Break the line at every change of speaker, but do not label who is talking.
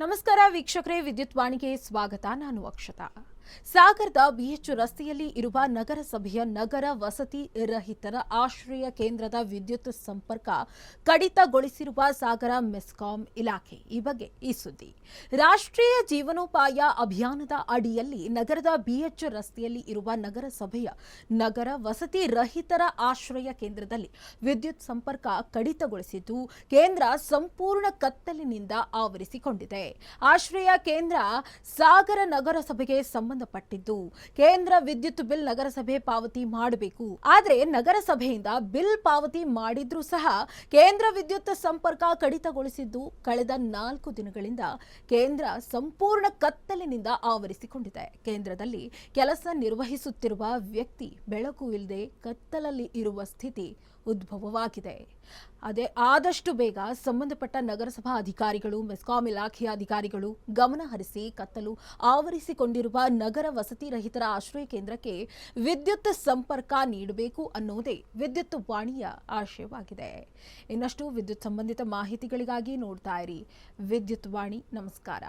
ನಮಸ್ಕಾರ ವೀಕ್ಷಕರೇ ವಿದ್ಯುತ್ ವಾಣಿಗೆ ಸ್ವಾಗತ. ನಾನು ಅಕ್ಷತಾ. ಸಾಗರದ ಬಿಎಚ್ ರಸ್ತೆಯಲ್ಲಿ ಇರುವ ನಗರಸಭೆಯ ನಗರ ವಸತಿ ರಹಿತರ ಆಶ್ರಯ ಕೇಂದ್ರದ ವಿದ್ಯುತ್ ಸಂಪರ್ಕ ಕಡಿತಗೊಳಿಸಿರುವ ಸಾಗರ ಮೆಸ್ಕಾಂ ಇಲಾಖೆ ಈ ಬಗ್ಗೆ ಈ ಸುದ್ದಿ. ರಾಷ್ಟ್ರೀಯ ಜೀವನೋಪಾಯ ಅಭಿಯಾನದ ಅಡಿಯಲ್ಲಿ ನಗರದ ಬಿಎಚ್ ರಸ್ತೆಯಲ್ಲಿ ಇರುವ ನಗರಸಭೆಯ ನಗರ ವಸತಿ ರಹಿತರ ಆಶ್ರಯ ಕೇಂದ್ರದಲ್ಲಿ ವಿದ್ಯುತ್ ಸಂಪರ್ಕ ಕಡಿತಗೊಳಿಸಿದ್ದು, ಕೇಂದ್ರ ಸಂಪೂರ್ಣ ಕತ್ತಲಿನಿಂದ ಆವರಿಸಿಕೊಂಡಿದೆ. ಆಶ್ರಯ ಕೇಂದ್ರ ಸಾಗರ ನಗರಸಭೆಗೆ ಸಂಬಂಧಪಟ್ಟಿದ್ದು. ಕೇಂದ್ರ ವಿದ್ಯುತ್ ಬಿಲ್ ನಗರಸಭೆ ಪಾವತಿ ಮಾಡಬೇಕು. ಆದರೆ ನಗರಸಭೆಯಿಂದ ಬಿಲ್ ಪಾವತಿ ಮಾಡಿದ್ರೂ ಸಹ ಕೇಂದ್ರ ವಿದ್ಯುತ್ ಸಂಪರ್ಕ ಕಡಿತಗೊಳಿಸಿದ್ದು ಕಳೆದ ನಾಲ್ಕು ದಿನಗಳಿಂದ ಕೇಂದ್ರ ಸಂಪೂರ್ಣ ಕತ್ತಲಿನಿಂದ ಆವರಿಸಿಕೊಂಡಿದೆ. ಕೇಂದ್ರದಲ್ಲಿ ಕೆಲಸ ನಿರ್ವಹಿಸುತ್ತಿರುವ ವ್ಯಕ್ತಿ ಬೆಳಕು ಇಲ್ಲದೆ ಕತ್ತಲಲ್ಲಿ ಇರುವ ಸ್ಥಿತಿ ಉದ್ಭವವಾಗಿದೆ. ಅದೇ ಆದಷ್ಟು ಬೇಗ ಸಂಬಂಧಪಟ್ಟ ನಗರಸಭಾ ಅಧಿಕಾರಿಗಳು, ಮೆಸ್ಕಾಂ ಇಲಾಖೆಯ ಅಧಿಕಾರಿಗಳು ಗಮನ ಹರಿಸಿ ಕತ್ತಲು ಆವರಿಸಿಕೊಂಡಿರುವ ನಗರ ವಸತಿ ರಹಿತರ ಆಶ್ರಯ ಕೇಂದ್ರಕ್ಕೆ ವಿದ್ಯುತ್ ಸಂಪರ್ಕ ನೀಡಬೇಕು ಅನ್ನೋದೇ ವಿದ್ಯುತ್ ವಾಣಿಯ ಆಶಯವಾಗಿದೆ. ಇನ್ನಷ್ಟು ವಿದ್ಯುತ್ ಸಂಬಂಧಿತ ಮಾಹಿತಿಗಳಿಗಾಗಿ ನೋಡ್ತಾ ಇರಿ. ವಿದ್ಯುತ್ ವಾಣಿ, ನಮಸ್ಕಾರ.